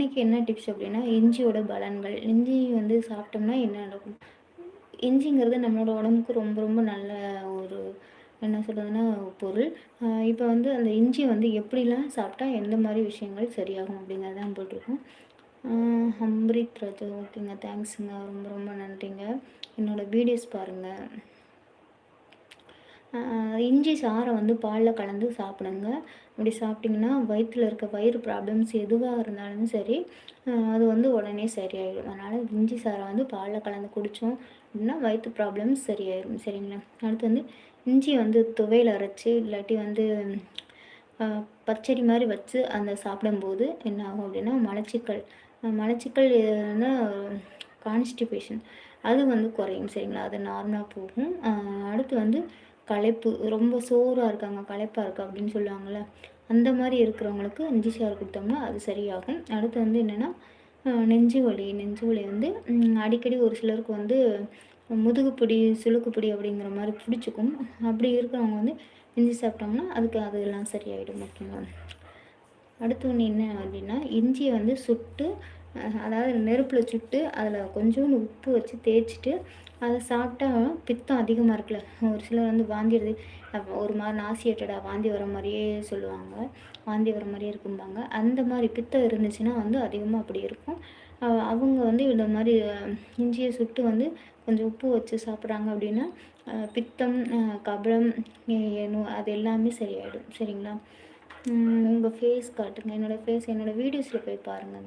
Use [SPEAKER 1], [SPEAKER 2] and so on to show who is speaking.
[SPEAKER 1] இன்றைக்கி என்ன டிப்ஸ் அப்படின்னா இஞ்சியோட பலன்கள். இஞ்சி வந்து சாப்பிட்டோம்னா என்ன நடக்கும்? இஞ்சிங்கிறது நம்மளோட உடம்புக்கு ரொம்ப ரொம்ப நல்ல ஒரு என்ன சொல்கிறதுனா பொருள். இப்போ வந்து அந்த இஞ்சி வந்து எப்படிலாம் சாப்பிட்டா எந்த மாதிரி விஷயங்கள் சரியாகும் அப்படிங்கிறது தான் போட்டிருக்கோம். அம்ரித் ராஜா ஓகேங்க. தேங்க்ஸுங்க ரொம்ப ரொம்ப நன்றிங்க. என்னோடய வீடியோஸ் பாருங்கள் இஞ்சி சாறை வந்து பாலில் கலந்து சாப்பிடுங்க. அப்படி சாப்பிட்டிங்கன்னா வயிற்றில் இருக்க வயிறு ப்ராப்ளம்ஸ் எதுவாக இருந்தாலும் சரி அது வந்து உடனே சரியாயிடும். அதனால் இஞ்சி சாறை வந்து பாலில் கலந்து குடித்தோம் அப்படின்னா வயிற்று ப்ராப்ளம்ஸ் சரியாயிடும் சரிங்களா? அடுத்து வந்து இஞ்சி வந்து துவையில் அரைச்சி இல்லாட்டி வந்து பச்சடி மாதிரி வச்சு அந்த சாப்பிடும்போது என்ன ஆகும் அப்படின்னா மலச்சிக்கல் மலச்சிக்கல் கான்ஸ்டிபேஷன் அது வந்து குறையும். சரிங்களா? அது நார்மலாக போகும். அடுத்து வந்து களைப்பு ரொம்ப சோறாக இருக்காங்க களைப்பாக இருக்கா அப்படின்னு சொல்லுவாங்கள்ல அந்த மாதிரி இருக்கிறவங்களுக்கு இஞ்சி சாறு கொடுத்தோம்னா அது சரியாகும். அடுத்து வந்து என்னென்னா நெஞ்சு வலி. நெஞ்சு வலி வந்து அடிக்கடி ஒரு சிலருக்கு வந்து முதுகுப்பிடி சுளுக்குப்பிடி அப்படிங்கிற மாதிரி பிடிச்சிக்கும். அப்படி இருக்கிறவங்க வந்து இஞ்சி சாப்பிட்டோம்னா அதுக்கு அதெல்லாம் சரியாயிடும் ஓகேங்களா? அடுத்து ஒன்று என்ன அப்படின்னா இஞ்சியை வந்து சுட்டு அதாவது நெருப்பில் சுட்டு அதில் கொஞ்சோண்டு உப்பு வச்சு தேய்ச்சிட்டு அதை சாப்பிட்டா பித்தம் அதிகமாக இருக்குல்ல. ஒரு சிலர் வந்து வாந்திடுது. ஒரு மாதிரி நாசியேட்டடாக வாந்தி வர மாதிரியே சொல்லுவாங்க. வாந்தி வர மாதிரியே இருக்கும்பாங்க. அந்த மாதிரி பித்தம் இருந்துச்சுன்னா வந்து அதிகமாக அப்படி இருக்கும். அவங்க வந்து இந்த மாதிரி இஞ்சியை சுட்டு வந்து கொஞ்சம் உப்பு வச்சு சாப்பிட்றாங்க அப்படின்னா பித்தம் கபலம் அது எல்லாமே சரியாயிடும். சரிங்களா? உங்கள் ஃபேஸ் காட்டுங்க. என்னோடய ஃபேஸ் என்னோடய வீடியோஸில் போய் பாருங்கள்